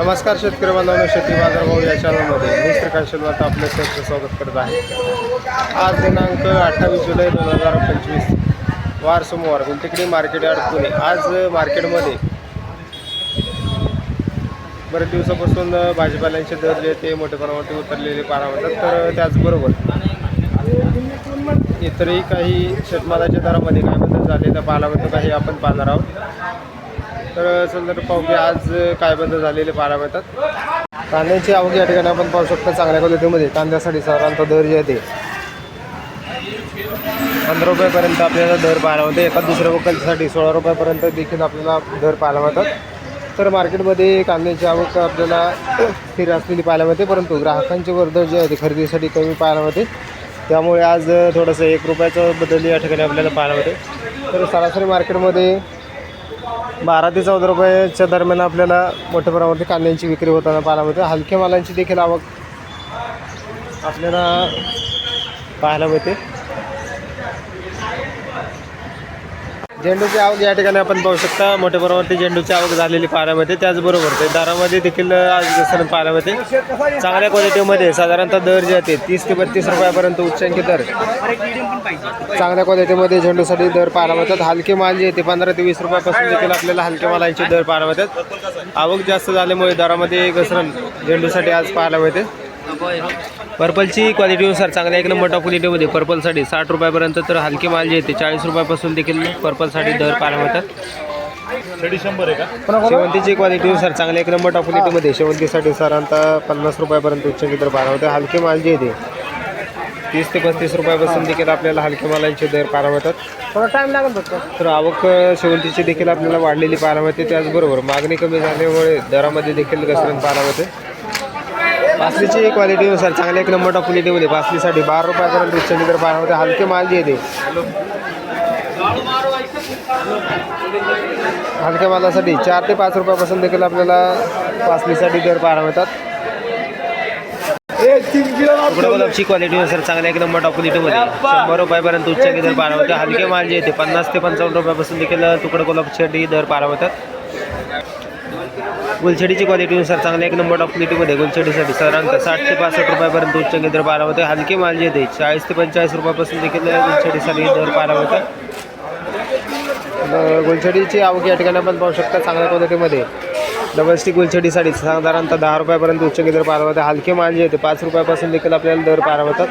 नमस्कार शेतकरी बांधवांनो शेती बाजारभाव या चॅनलमध्ये मी श्रीकांत शेलवाट आपलं सरचं स्वागत करत आहे. आज दिनांक अठ्ठावीस जुलै दोन हजार पंचवीस वार सोमवार गुंतिकडी मार्केट यार्ड पुणे. आज मार्केटमध्ये बरेच दिवसापासून भाजीपाल्यांचे दर जे ते मोठ्या प्रमाणात उतरलेले पारा म्हणतात तर त्याचबरोबर इतरही काही शेतमालाच्या दरामध्ये काय बदल झाले त्या पाहायला काही आपण पाहणार आहोत. तर चल तर पाहू की आज काय बदल झालेले पाहायला मिळतात. कांद्याची आवक या ठिकाणी आपण पाहू शकतो चांगल्या क्वालिटीमध्ये. कांद्यासाठी साधारणतः दर जे आहे पंधरा रुपयापर्यंत आपल्याला दर पाहायला मिळते. एका दुसऱ्या वकलसाठी सोळा रुपयापर्यंत देखील आपल्याला दर पाहायला मिळतात. तर मार्केटमध्ये कांद्याची आवक आपल्याला स्थिर असलेली पाहायला मिळते. परंतु ग्राहकांचे वर्दळ जे आहे ते खरेदीसाठी कमी पाहायला मिळते. त्यामुळे आज थोडंसं एक रुपयाचं बदल या ठिकाणी आपल्याला पाहायला मिळते. तर सरासरी मार्केटमध्ये बारा ते चौदा रुपयाच्या दरम्यान आपल्याला मोठ्या प्रमाणात कांद्यांची विक्री होताना पाहायला मिळते. हलक्या मालांची देखील आवक आपल्याला पाहायला मिळते. झेंडूची आवक या ठिकाणी आपण पाहू शकता. मोठ्या प्रमाणात झेंडूची आवक झालेली पाहायला मिळते त्याचबरोबर ते दारामध्ये देखील आज घसरण पाहायला मिळते चांगल्या क्वालिटीमध्ये साधारणतः दर जे आहे तीस ते बत्तीस रुपयापर्यंत उच्चांकी दर. चांगल्या क्वालिटीमध्ये झेंडूसाठी दर पाहायला मिळतात हलके माल जे ते पंधरा ते वीस रुपयापासून देखील आपल्याला हलके मालांचे दर पाहायला मिळतात आवक जास्त झाल्यामुळे दरामध्ये घसरण झेंडूसाठी आज पाहायला मिळते. पर्पलची क्वालिटीनुसार चांगल्या एक नंबर टॉप क्वालिटीमध्ये पर्पलसाठी साठ रुपयापर्यंत तर हलके माल जे आहे ते चाळीस रुपयापासून देखील पर्पलसाठी दर पाहायला मिळतात. शेडी शंभर आहे का? शेवंतीची क्वालिटीनुसार चांगल्या एक नंबर टॉप क्वालिटीमध्ये शेवंतीसाठी साधारणतः पन्नास रुपयापर्यंत उच्चांकी दर पाहायला मिळते. हलके माल जे आहे ते तीस ते पस्तीस रुपयापासून देखील आपल्याला हलक्या मालांचे दर पाहायला मिळतात. थोडा टाईम लागत होता तर आवक शेवंतीची देखील आपल्याला वाढलेली पाहायला मिळते. त्याचबरोबर मागणी कमी झाल्यामुळे दरामध्ये देखील घसरण पाहायला मिळते. पासलीची क्वालिटीनुसार चांगल्या एक नंबर क्वालिटीमध्ये पासलीसाठी बारा रुपयापर्यंत उच्चांकी दर पाहायला मिळते हलके माल जे आहे ते हलक्या मालासाठी चार ते पाच रुपयापासून देखील आपल्याला पासलीसाठी दर पाहायला मिळतात. गुलाबची क्वालिटीनुसार चांगल्या एक नंबर टॉप क्वालिटीमध्ये शंभर रुपयापर्यंत उच्चांकी दर पाहायला मिळते हलके माल जे आहे ते पन्नास ते पंचावन्न रुपयापासून देखील तुकडा गुलाबसाठी दर पाहायला मिळतात. गुलछडीची क्वालिटीनुसार चांगल्या एक नंबर टॉप क्वालिटीमध्ये गुलछडीसाठी साधारणतः साठ ते पासष्ट रुपयापर्यंत उच्च दर पारा होते हलके माल जे ते चाळीस ते पंचेचाळीस रुपयापासून देखील गुलछडीसाठी दर पारा मिळतात गुलछडीची आवक या ठिकाणी आपण पाहू शकता चांगल्या क्वालिटीमध्ये. डबल स्टिक गुलछडीसाठी साधारणतः दहा रुपयापर्यंत उच्च दर पारा होते हलके माल जे ते पाच रुपयापासून देखील आपल्याला दर पारा होतात.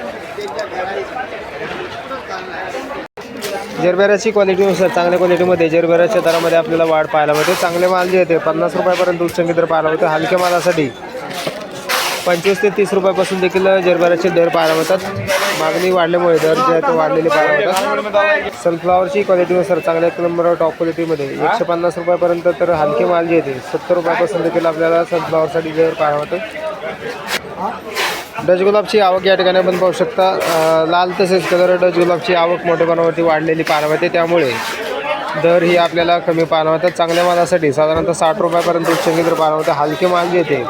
जरबेराची क्वालिटीनुसार चांगल्या क्वालिटीमध्ये जरबेराच्या दरामध्ये आपल्याला वाढ पाहायला मिळते. चांगले माल जे आहे ते पन्नास रुपयापर्यंत उच्चांकी दर पाहायला मिळतो. हलक्या मालासाठी पंचवीस ते तीस रुपयापासून देखील जरबेराचे दर पाहायला मिळतात. मागणी वाढल्यामुळे दर जे आहे ते वाढलेले पाहायला मिळतात. सनफ्लावरची क्वालिटीनुसार चांगल्या नंबर टॉप क्वालिटीमध्ये एकशे पन्नास रुपयापर्यंत तर हलके माल जे आहे ते सत्तर रुपयापासून देखील आपल्याला सनफ्लावरसाठी दर पाहायला मिळतो डच गुलाबची आवक या ठिकाणी आपण पाहू शकता. लाल तसेच कलर डच गुलाबची आवक मोठ्या प्रमाणावरती वाढलेली पाहायला येते त्यामुळे दर ही आपल्याला कमी पाहायला चांगल्या मालासाठी साधारणतः साठ रुपयापर्यंत उच्चंगी दर पाहायला हलके माल येते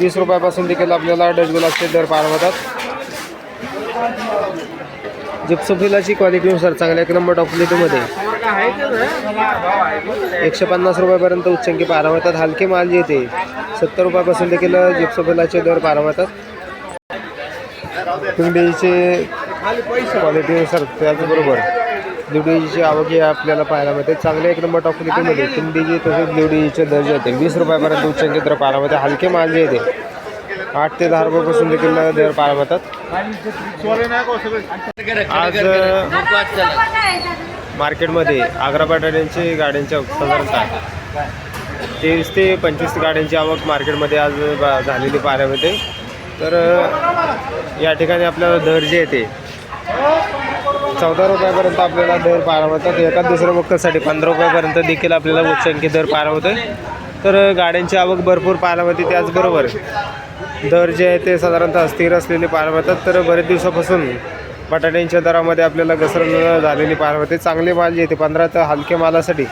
तीस रुपयापासून देखील आपल्याला डच गुलाबचे दर पाहायला जिप्सफिलाची क्वालिटीनुसार चांगल्या एक नंबर टॉप क्वालिटीमध्ये एकशे पन्नास रुपयापर्यंत उच्चंकी पाहायला मिळतात. हलके माल येते सत्तर रुपयापासून देखील जिप्सोफिलाचे दर पाहायला मिळतात पिंडीचे क्वालिटीनुसार त्याचबरोबर लिवडीची आवक ही आपल्याला पाहायला मिळते. चांगले एक नंबर टॉप क्वालिटीमध्ये पिंडीची तसेच लिवडीचे दर जे येते वीस रुपयापर्यंत उच्च दर पाहायला मिळते. हलके मांजे येते. आठ ते दहा रुपयापासून देखील दर पाहायला मिळतात. आज मार्केटमध्ये आग्रा बटाट्यांची गाड्यांच्या साधारणतः तेवीस ते पंचवीस गाड्यांची आवक मार्केटमध्ये आज बा- झालेली पाहायला मिळते. तर या ठिकाणी आपल्याला दर जे येते चौदा रुपयापर्यंत आपल्याला दर पाहायला होतात एका दुसऱ्या वक्कलसाठी पंधरा रुपयापर्यंत देखील आपल्याला उच्चांकी दर पाहायला तर गाड्यांची आवक भरपूर पाहायला मिळते त्याचबरोबर दर जे आहे ते साधारणतः स्थिर असलेले पाहायला मिळतात तर बरेच दिवसापासून बटाट्यांच्या दरामध्ये आपल्याला घसरण झालेली पाहायला मिळते चांगले माल जे येते पंधरा तर हलके मालासाठी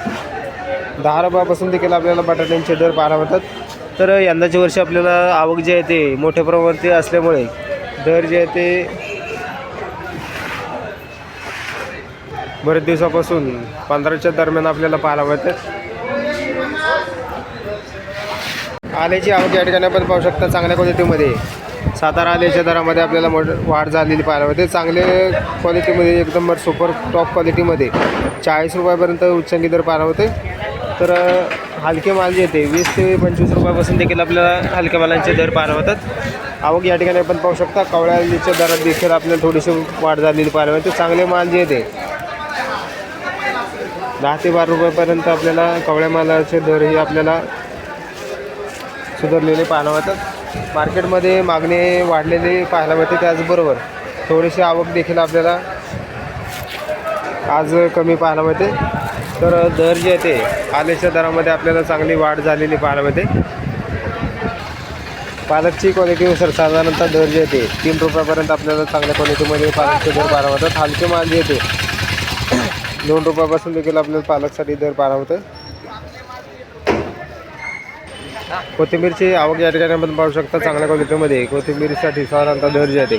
दहा रुपयापासून देखील आपल्याला बटाट्यांचे दर पाहायला मिळतात तर यंदाच्या वर्षी आपल्याला आवक जे आहे ते मोठ्या प्रमाणात असल्यामुळे दर जे आहे ते बरेच दिवसापासून पंधराच्या दरम्यान आपल्याला पाहायला मिळतात आल्याची आवक या ठिकाणी आपण पाहू शकता चांगल्या क्वालिटीमध्ये सातारा आल्याच्या दरामध्ये आपल्याला मोठ वाढ झालेली पाहायला मिळते. चांगले क्वालिटीमध्ये एकदम सुपर टॉप क्वालिटीमध्ये चाळीस रुपयापर्यंत उच्चांकी दर पाहायला होते तर हलके माल जे येते वीस ते पंचवीस रुपयापासून देखील आपल्याला हलक्या मालांचे दर पाहायला होतात आवक या ठिकाणी आपण पाहू शकता कवळ्याच्या दरात देखील आपल्याला थोडीशी वाढ झालेली पाहायला मिळते. चांगले माल जे येते दहा ते बारा रुपयापर्यंत आपल्याला कवळ्या मालाचे दरही आपल्याला सुधारलेले पाहायला मिळतात. मार्केटमध्ये मागणी वाढलेली पाहायला मिळते त्याचबरोबर थोडीशी आवक देखील आपल्याला आज कमी पाहायला मिळते. तर दर जे आहे ते आल्याच्या दरामध्ये आपल्याला चांगली वाढ झालेली पाहायला मिळते. पालकची क्वालिटीनुसार साधारणतः दर जे येते तीन रुपयापर्यंत आपल्याला चांगल्या क्वालिटीमध्ये पालकचे दर पारा होतात हलके माल जे येते दोन रुपयापासून देखील आपल्याला पालकसाठी दर पारा होतं कोथिंबीरची आवक या ठिकाणी आपण पाहू शकता चांगल्या क्वालिटीमध्ये कोथिंबीरीसाठी साधारणतः दर जे येते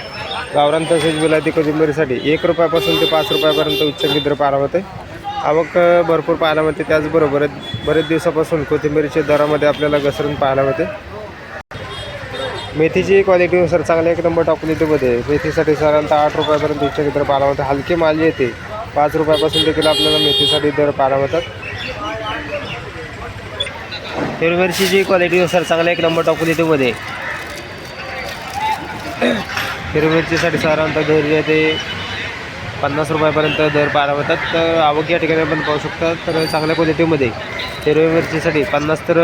गावरान तसेच बिलाती कोथिंबीरीसाठी एक रुपयापासून ते पाच रुपयापर्यंत उच्च दर पारा मिळते. आवक भरपूर पाहायला मिळते. त्याचबरोबर बरेच दिवसापासून कोथिंबीरच्या दरामध्ये आपल्याला घसरून पाहायला मिळते. मेथीची क्वालिटीनुसार चांगला एक नंबर टॉप क्वालिटीमध्ये मेथीसाठी साधारणतः आठ रुपयापर्यंत इच्छा दर पाहायला मिळते. हलकी माल येते. पाच रुपयापासून देखील आपल्याला मेथीसाठी दर पाहायला मिळतात. हिरवी मिरचीची क्वालिटीनुसार चांगला एक नंबर टॉप क्वालिटीमध्ये हिरवी मिरचीसाठी साधारणतः दर येते पन्नास रुपयापर्यंत दर पाहायला होतात तर आवक या ठिकाणी आपण पाहू शकता तर चांगल्या क्वालिटीमध्ये हिरवी मिरचीसाठी पन्नास तर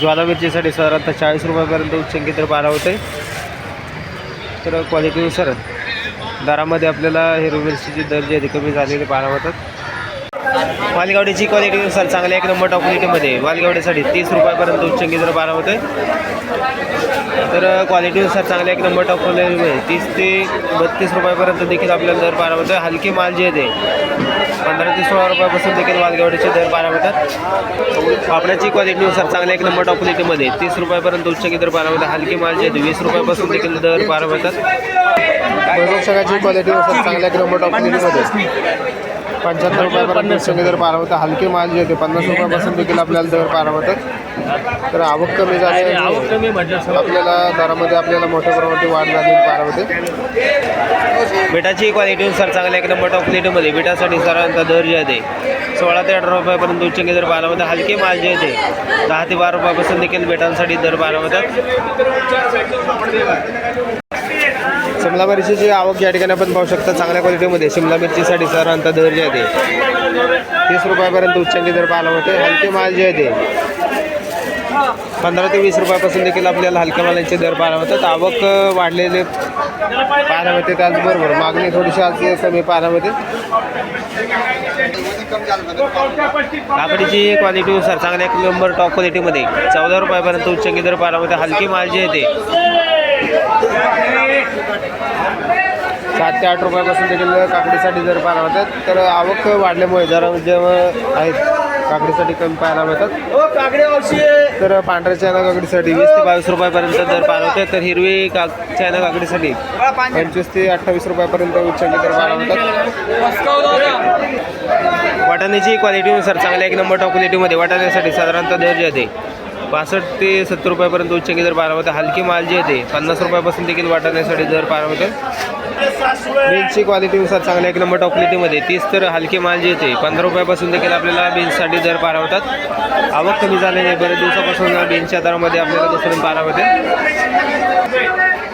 ज्वाला मिरचीसाठी साधारणतः चाळीस रुपयापर्यंत उच्चंकी दर पाहायला होते तर क्वालिटीनुसार दरामध्ये आपल्याला हिरवी मिरचीची दर जे आहे ते कमी झालेले पाहायला मिळतात वालगावडीची क्वालिटीनुसार चांगल्या एक नंबर टॉप क्वालिटीमध्ये वालगावडीसाठी तीस रुपयापर्यंत उच्चंकी दर बारा होते तर क्वालिटीनुसार चांगल्या एक नंबर टॉप क्वालिटीमध्ये तीस ते बत्तीस रुपयापर्यंत देखील आपल्याला दर बारा मिळतो हलके माल जे आहे ते पंधरा ते सोळा रुपयापासून देखील वालगावडीचे दर बारा मिळतात. पापड्याची क्वालिटीनुसार चांगल्या एक नंबर टॉप क्वालिटीमध्ये तीस रुपयापर्यंत उच्चंकी दर बारा मिळतात. हलके माल जे आहे ते वीस रुपयापासून देखील दर बारा मिळतात. सगळ्याची क्वालिटीनुसार चांगल्या एक नंबर टॉप क्वालिटीमध्ये पंच्याहत्तर रुपयापर्यंत उच्चंकी दर पार होतं हलके माल जे होते पन्नास रुपयापासून देखील आपल्याला दर पार होतात तर आवक कमी झाली आपल्याला दरामध्ये आपल्याला मोठ्या प्रमाणात वाढ झालेली पार होते. बिटाची क्वालिटीनुसार चांगल्या एक नंबर टॉप क्वालिटीमध्ये बिटासाठी साधारणतः दर जे आहे सोळा ते अठरा रुपयापर्यंत उच्चंकी दर बारा होते हलके माल जे आहे ते दहा ते बारा रुपयापासून देखील बेटांसाठी दर बारा होतात. शिमला मिरचीची आवक या ठिकाणी आपण पाहू शकता चांगल्या क्वालिटीमध्ये. शिमला मिरचीसाठी साधारणतः दर जे आहे ते. तीस रुपयापर्यंत उच्चांकी दर पाहायला होते हलके माल जे आहे ते. पंधरा ते वीस रुपयापासून देखील आपल्याला हलक्या मालांचे दर पाहायला होतात आवक वाढलेले पाहायला मिळते त्याचबरोबर. मागणी थोडीशी आज कमी पाहायला मिळते. काकडीची क्वालिटीनुसार चांगल्या एक नंबर टॉप क्वालिटीमध्ये चौदा रुपयापर्यंत उच्चांकी दर पाहायला मिळते. हलके माल जे आहे ते. ते आठ रुपयापासून देखील काकडीसाठी जर पाहायला मिळतात तर आवक वाढल्यामुळे जरा जेव्हा आहेत काकडीसाठी कमी पाहायला मिळतात. तर पांढऱ्या चायना काकडीसाठी वीस ते बावीस रुपयापर्यंत दर पाहायला होते तर हिरवी का चायना काकडीसाठी पंचवीस ते अठ्ठावीस रुपयापर्यंत उच्चांकी दर पाहायला मिळतात. वाटाण्याची क्वालिटीनुसार चांगल्या एक नंबर टॉप क्वालिटीमध्ये वाटाण्यासाठी साधारणतः दर जे आहे पासष्ट ते सत्तर रुपयापर्यंत उच्चांकी दर पाहायला होते हलकी माल जे आहे ते पन्नास रुपयापासून देखील वाटाण्यासाठी दर पाहायला होते बीन्सची क्वालिटीनुसार चांगल्या एक नंबर टॉप क्वालिटीमध्ये तीस तर हलके माल जे येते पंधरा रुपयापासून देखील आपल्याला बीन्ससाठी दर पारा होतात आवक कमी झाल्याने आहे. दिवसापासून बीन्सच्या दरामध्ये आपल्याला घसरून पारावते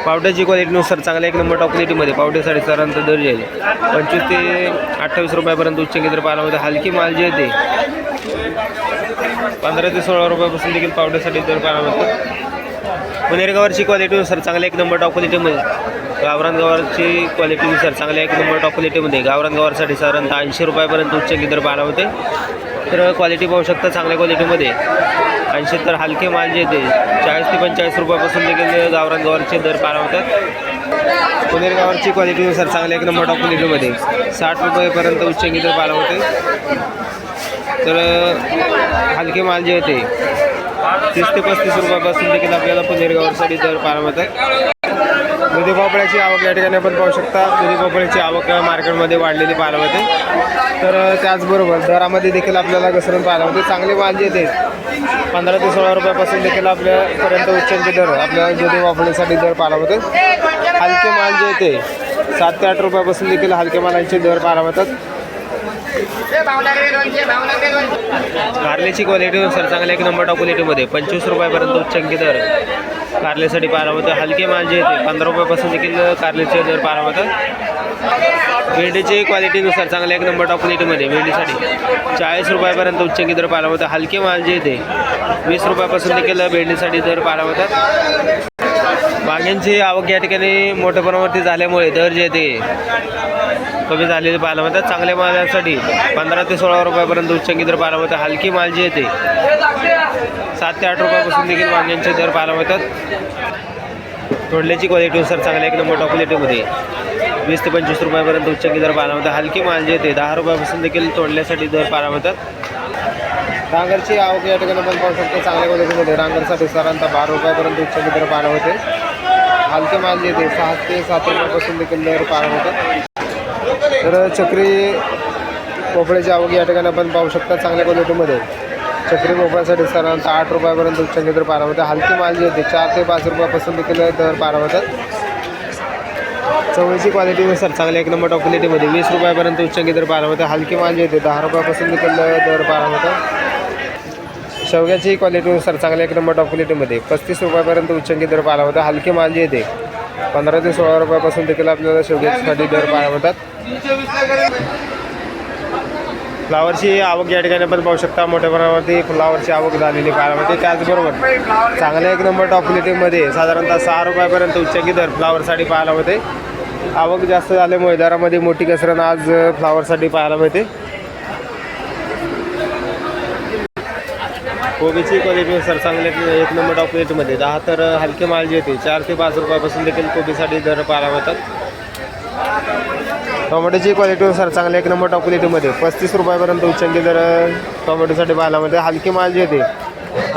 पावड्याची क्वालिटीनुसार चांगल्या एक नंबर टॉप क्वालिटीमध्ये पावड्यासाठी साधारणतः दर जे आहे पंचवीस ते अठ्ठावीस रुपयापर्यंत उच्चंकी दर पारामध्ये हलकी माल जे येते पंधरा ते सोळा रुपयापासून देखील पावड्यासाठी दर पारा होतात क्वालिटीनुसार चांगल्या एक नंबर टॉप क्वालिटीमध्ये गावरान गवारची क्वालिटीनुसार चांगल्या एक नंबर टॉप क्वालिटीमध्ये गावरान गवारसाठी साधारणतः ऐंशी रुपयापर्यंत उच्च गिदर पाहायला होते. तर क्वालिटी पाहू शकता चांगल्या क्वालिटीमध्ये ऐंशी तर हलके माल जे येते चाळीस ते पंचेचाळीस रुपयापासून देखील गावरान गवारचे दर पाहायला होतात. पुणेर गावाची क्वालिटीनुसार चांगल्या एक नंबर टॉप क्वालिटीमध्ये साठ रुपयेपर्यंत उच्च गिदर पाहायला होते. तर हलके माल जे होते तीस ते पस्तीस रुपयापासून देखील आपल्याला पुणेर गावासाठी दर पाहायला होतात दुधी भोपळ्याची आवक या ठिकाणी आपण पाहू शकता. दुधी भोपळ्याची आवक मार्केटमध्ये वाढलेली पाहायला होते तर त्याचबरोबर दरामध्ये देखील आपल्याला घसरण पाहायला होते चांगले माल जे येते पंधरा ते सोळा रुपयापासून देखील आपल्यापर्यंत उच्चांचे दर आपल्याला दुधी भोपळ्यासाठी दर पाहायला होते हलके माल जे येते सात ते आठ रुपयापासून देखील हलके मालांचे दर पाहायला होतात कारल्याची क्वालिटीनुसार चांगल्या एक नंबर टॉप क्वालिटीमध्ये पंचवीस रुपयापर्यंत उच्चांकी दर. कारल्यासाठी पारा होतं. हलके माल जे येते पंधरा रुपयापासून देखील कारल्याचे दर पारा होतात. भेंडीची क्वालिटीनुसार चांगल्या एक नंबर टॉप क्वालिटीमध्ये भेंडीसाठी चाळीस रुपयापर्यंत उच्चांकी दर पारा होता. हलके माल जे येते वीस रुपयापासून देखील भेंडीसाठी दर पारा होतात. वांग्यांची आवक या ठिकाणी मोठ्या प्रमाणावरती झाल्यामुळे दर जे येते कमी झालेले पाहायला मिळतात चांगल्या मालासाठी पंधरा ते सोळा रुपयापर्यंत उच्चांकी दर पाहायला मिळतात हलकी माल जी येते सात ते आठ रुपयापासून देखील वांग्यांचे दर पाहायला मिळतात. तोडल्याची क्वालिटीनुसार चांगल्या एक नंबर टॉप क्वालिटीमध्ये वीस ते पंचवीस रुपयापर्यंत उच्चकी दर पाहायला मिळतात. हलकी माल जे येते दहा रुपयापासून देखील तोडल्यासाठी दर पाहायला मिळतात. रांगरची आवक या ठिकाणी आपण पाहू शकतो. चांगल्या क्वालिटीमध्ये रांगरसाठी साधारणतः बारा रुपयापर्यंत उच्चकी दर पाहायला होते हलके माल जे येते सहा ते सात रुपयापासून देखील दर पाहायला होतात तर चक्री भोपळ्याची आवक या ठिकाणी आपण पाहू शकता चांगल्या क्वालिटीमध्ये चक्री भोपळ्यासाठी साधारणतः आठ रुपयापर्यंत उच्चांकी दर पाहायला होते माल जी येते चार ते पाच रुपयापासून देखील दर पाहायला होतात चवळीची क्वालिटीनुसार चांगल्या एक नंबर टॉप क्वालिटीमध्ये वीस रुपयापर्यंत उच्चांकी दर पाहायला हलकी माल जी येते दहा रुपयापासून देखील दर पाहायला होता शेवग्याची क्वालिटीनुसार चांगल्या एक नंबर टॉप क्वालिटीमध्ये पस्तीस रुपयापर्यंत उच्चांकी दर पाहायला होता हलकी माल जी येते पंधरा ते सोळा रुपयापासून देखील आपल्याला शेवग्यासाठी दर पारावतात होतात फ्लावरची आवक या ठिकाणी पण पाहू शकता. मोठ्या प्रमाणावरती फ्लावरची आवक झालेली पाहायला मिळते त्याचबरोबर चांगल्या एक नंबर टॉप क्वालिटीमध्ये साधारणतः सहा रुपयापर्यंत उच्चांकी दर फ्लावरसाठी पाहायला मिळते. आवक जास्त झाल्यामुळे दरामध्ये मोठी घसरण आज फ्लावरसाठी पाहायला मिळते. कोबीची क्वालिटीनुसार चांगल्या एक नंबर टॉप क्वालिटीमध्ये दहा तर हलके माल जे येते चार ते पाच रुपयापासून देखील कोबीसाठी दर पाहायला मिळतात. टोमॅटोची क्वालिटीनुसार चांगल्या एक नंबर टॉप क्वालिटीमध्ये पस्तीस रुपयापर्यंत उच्चांकी जर टोमॅटोसाठी पाहायला मिळते हलकी माल जे येते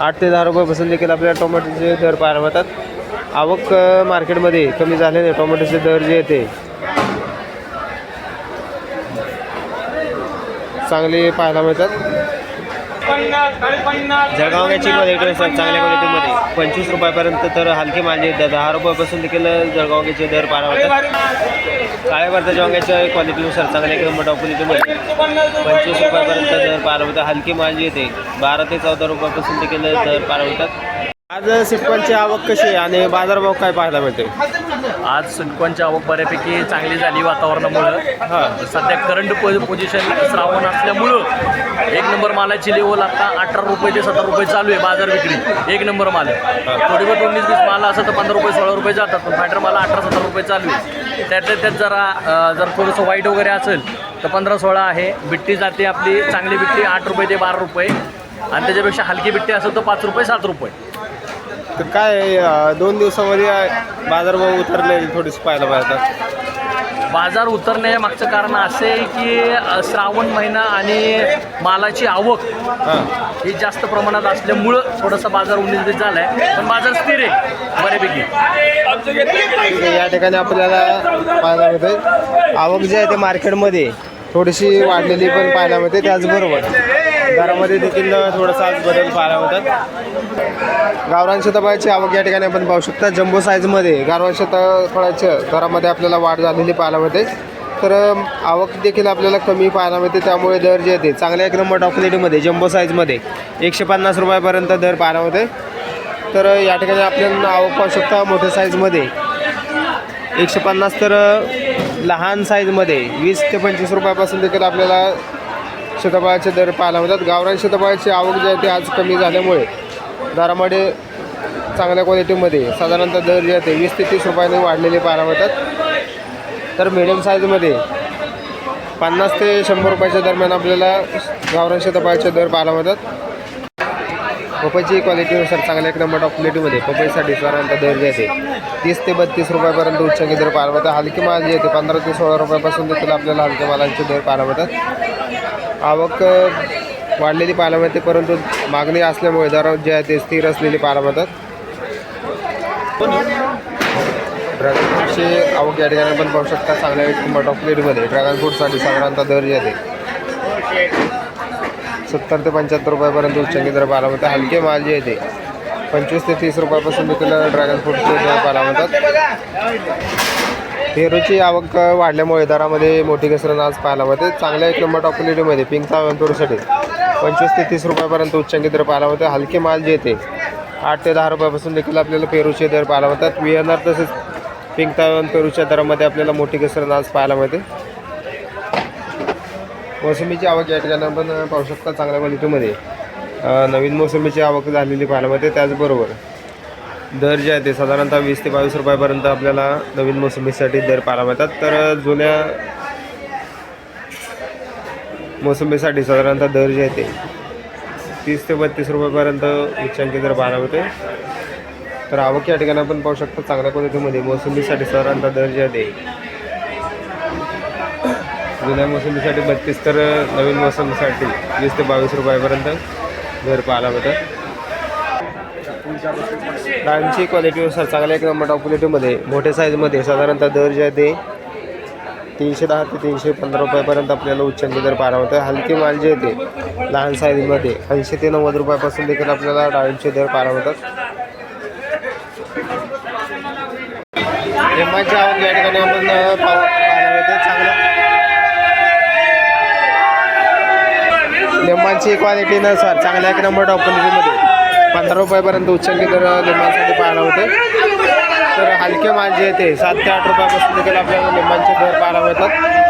आठ ते दहा रुपयापासून देखील आपल्याला टोमॅटोचे दर पाहायला मिळतात. आवक मार्केटमध्ये कमी झाल्याने टोमॅटोचे दर जे येते चांगले पाहायला मिळतात. जळगावची क्वालिटीनुसार चांगल्या क्वालिटीमध्ये पंचवीस रुपयापर्यंत तर हलके माल दहा रुपयापासून देखील जळगावचे दर पाहायला मिळतात. काळ्या भरताच्या वांग्याच्या क्वालिटीनुसार चांगल्या नंबर टॉप क्वालिटीमध्ये पंचवीस रुपयापर्यंत दर पाहायला मिळतात. हलकी माल येते बारा ते चौदा रुपयापासून देखील दर पाहायला मिळतात. आज सिटकॉनची आवक कशी आहे आणि बाजारभाव काय पाहायला मिळते आज सिडकॉनची आवक बऱ्यापैकी चांगली झाली वातावरणामुळं. हां. सध्या करंट पो पोझिशन श्रावण असल्यामुळं एक नंबर मालाची लेवल आता अठरा रुपये ते सतरा रुपये चालू आहे बाजार विक्री. एक नंबर माल थोडी बहुत उन्नीस वीस माल असं तर पंधरा रुपये सोळा रुपये जातात. पण फायटर माला अठरा सतरा रुपये चालू आहे. त्यातल्या त्यात जरा जर थोडंसं वाईट वगैरे असेल तर पंधरा सोळा आहे. बिट्टी जाते आपली चांगली बिट्टी आठ रुपये ते बारा रुपये. आणि त्याच्यापेक्षा हलकी बिट्टी असेल तर पाच रुपये सात रुपये. तर काय अं, दोन दिवसामध्ये अं, बाजारभाव उतरले थोडीशी पाहायला पाहतात बाजार उतरण्याच्या मागचं कारण असे आहे की अ, श्रावण महिना आणि मालाची आवक हां. ही जास्त प्रमाणात असल्यामुळं थोडासा बाजार उन्नीस झाला आहे पण बाजार स्थिर आहे बऱ्यापैकी. या ठिकाणी आपल्याला पाहायला मिळते आवक जी आहे ते मार्केटमध्ये थोडीशी वाढलेली पण पाहायला मिळते त्याचबरोबर दरामध्ये देखील थोडासा आज बदल पाहायला मिळतात. गावरान शेताफळाची आवक या ठिकाणी आपण पाहू शकता. जम्बो साईजमध्ये गावरान शतफळाच्या दरामध्ये आपल्याला वाढ झालेली पाहायला मिळते. तर आवक देखील आपल्याला कमी पाहायला मिळते त्यामुळे दर जे येते चांगल्या एक नंबर टॉप क्वालिटीमध्ये जम्बो साईजमध्ये एकशे पन्नास रुपयापर्यंत दर पाहायला मिळते. तर या ठिकाणी आपल्याला आवक पाहू शकता मोठ्या साईजमध्ये एकशे पन्नास तर लहान साईजमध्ये वीस ते पंचवीस रुपयापासून देखील आपल्याला शेताफळाचे दर पाहायला मिळतात. गावरान शेताफळाची आवक जी आहे ती आज कमी झाल्यामुळे दारामध्ये चांगल्या क्वालिटीमध्ये साधारणतः दर जे आहे ते वीस ते तीस रुपयाने वाढलेले पाहायला मिळतात. तर मिडियम साईजमध्ये पन्नास ते शंभर रुपयाच्या दरम्यान आपल्याला गावरान शेताफळाचे दर पाहायला मिळतात. पपईची क्वालिटीनुसार चांगल्या एक नंबर ऑफ प्लेटमध्ये पपईसाठी साधारणतः दर येते तीस ते बत्तीस रुपयापर्यंत उच्च दर पाहायला मिळतात. हलकी माल जे येते पंधरा ते सोळा रुपयापासून देखील आपल्याला हलक्या मालांचे दर पाहायला मिळतात. आवक वाढलेली पाहायला मिळते परंतु मागणी असल्यामुळे दर जे आहे ते स्थिर असलेली पाहायला मिळतात. ड्रॅगन फ्रूटची आवक या ठिकाणी पण पाहू शकता चांगल्या नंबर ऑफ प्लेटमध्ये ड्रॅगन फ्रूटसाठी साधारणतः दर येते सत्तर ते पंच्याहत्तर रुपयापर्यंत उच्चांकी दर पाहायला मिळतात हलके माल जे येते पंचवीस ते तीस रुपयापासून देखील ड्रॅगन फ्रूटचे दर पाहायला मिळतात पेरूची आवक वाढल्यामुळे दरामध्ये मोठी घसरण आज पाहायला मिळते चांगल्या किंमत ऑपॉर्च्युनिटीमध्ये पिंकचा क्वालिटीमध्ये पेरूसाठी पंचवीस ते तीस रुपयापर्यंत उच्चांकी दर पाहायला मिळते हलके माल जे येते आठ ते दहा रुपयापासून देखील आपल्याला पेरूचे दर पाहायला मिळतात आर तसेच पिंकता पेरूच्या दरामध्ये आपल्याला मोठी घसरण आज पाहायला मिळते मोसंबीची आवक या ठिकाणी आपण पाहू शकता चांगल्या क्वालिटीमध्ये. नवीन मोसंबीची आवक झालेली पाहायला मिळते त्याचबरोबर दर जे आहे ते साधारणतः वीस ते बावीस रुपयापर्यंत आपल्याला नवीन मोसंबीसाठी दर पाहायला मिळतात. तर जुन्या मोसंबीसाठी साधारणतः दर जे आहे ते तीस ते बत्तीस रुपयापर्यंत उच्चांकी दर पाहायला मिळते. तर आवक या ठिकाणी आपण पाहू शकतो चांगल्या क्वालिटीमध्ये मोसंबीसाठी साधारणतः दर जे आहे ते जुन्या मोसंबीसाठी बत्तीस तर नवीन मोसंबीसाठी वीस ते बावीस रुपयापर्यंत दर पाहायला मिळतात डाळींची क्वालिटीनुसार चांगल्या एक नंबर टॉप क्वालिटीमध्ये मोठ्या साईजमध्ये साधारणतः दर जे आहे ते तीनशे दहा ते तीनशे पंधरा रुपयापर्यंत आपल्याला उच्च दर पाहायला मिळतं हलकी माल जे आहे लहान साईजमध्ये ऐंशी ते नव्वद रुपयापासून देखील आपल्याला डाळींचे दर पाहायला मिळतात एम आयच्या या ठिकाणी आपण अ, आमची क्वालिटी न सर चांगल्या एक नंबर टॉप क्वालिटीमध्ये पंधरा रुपयापर्यंत उच्चांकी दर लिंबांसाठी पाहायला होते. तर हलके माल जे सात ते आठ रुपयापासून देखील आपल्याला लिंबांचे दर पाहायला मिळतात.